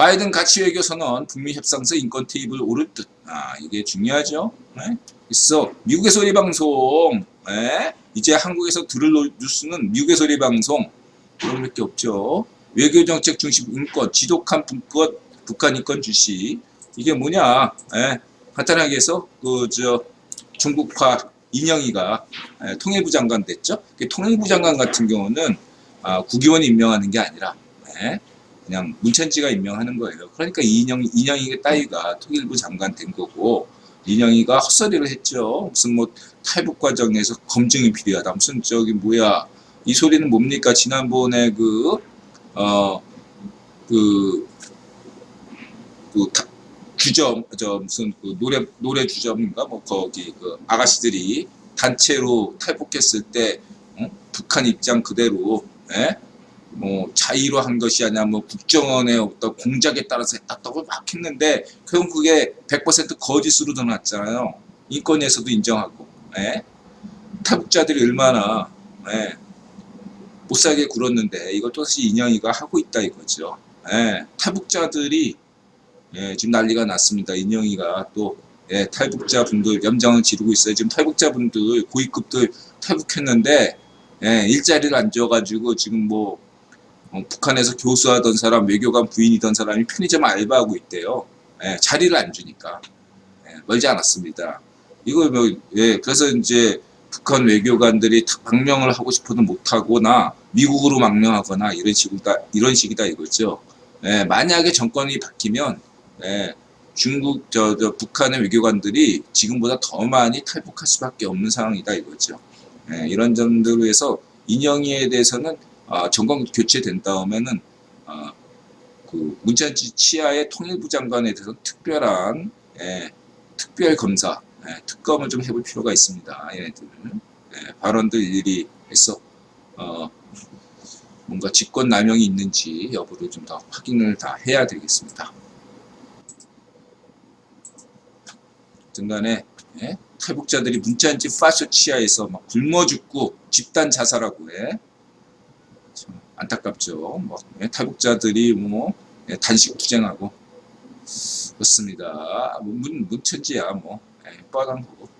바이든 가치 외교 선언 북미 협상서 인권 테이블 오를 듯. 아 이게 중요하죠. 네? 있어 미국의 소리 방송. 네? 이제 한국에서 들을 뉴스는 미국의 소리 방송 그런 밖에 없죠. 외교 정책 중심 인권, 지독한 북권, 북한 인권 주시 이게 뭐냐? 예, 간단하게 해서 그 저 중국화 인영이가 예, 통일부 장관 됐죠. 그 통일부 장관 같은 경우는 아, 국의원이 임명하는 게 아니라 예, 그냥 문천지가 임명하는 거예요. 그러니까 이인영 인영이 따위가 통일부 장관 된 거고 인영이가 헛소리를 했죠. 무슨 뭐 탈북 과정에서 검증이 필요하다. 무슨 저기 뭐야 이 소리는 뭡니까? 지난번에 그, 어, 그, 그, 타- 주점, 저, 무슨, 그, 노래, 노래 주점인가? 뭐, 거기, 그, 아가씨들이 단체로 탈북했을 때, 어? 북한 입장 그대로, 예? 뭐, 자의로 한 것이 아니라, 뭐, 국정원의 어떤 공작에 따라서 했다고 막 했는데, 결국 그게 100% 거짓으로 드러났잖아요. 인권에서도 인정하고, 예? 탈북자들이 얼마나, 예? 못 살게 굴었는데 이걸 또 다시 인영이가 하고 있다 이거죠. 예, 탈북자들이 예, 지금 난리가 났습니다. 인영이가 또 예, 탈북자 분들 염장을 지르고 있어요. 지금 탈북자 분들 고위급들 탈북했는데 예, 일자리를 안 줘가지고 지금 뭐 어, 북한에서 교수하던 사람, 외교관 부인이던 사람이 편의점 알바하고 있대요. 예, 자리를 안 주니까 예, 멀지 않았습니다. 이거 뭐 예, 그래서 이제 북한 외교관들이 망명을 하고 싶어도 못하거나 미국으로 망명하거나 이런 식이다 이런 식이다 이거죠. 예, 만약에 정권이 바뀌면 예, 중국 저, 저 북한의 외교관들이 지금보다 더 많이 탈북할 수밖에 없는 상황이다 이거죠. 예, 이런 점들로 해서 인영이에 대해서는 아, 정권 교체된 다음에는 아, 그 문찬지 치하의 통일부 장관에 대해서 특별한 예, 특별 검사 예, 특검을 좀 해볼 필요가 있습니다. 얘네들 예, 발언들 일일이 해서 어, 뭔가 직권 남용이 있는지 여부를 좀 더 확인을 다 해야 되겠습니다. 등간에 예, 탈북자들이 문자인지 파쇼치아에서 막 굶어 죽고 집단 자살하고 해. 참 안타깝죠. 뭐 예, 탈북자들이 뭐 예, 단식 투쟁하고 그렇습니다. 문 문천지야 뭐 예, 뻔한 거고.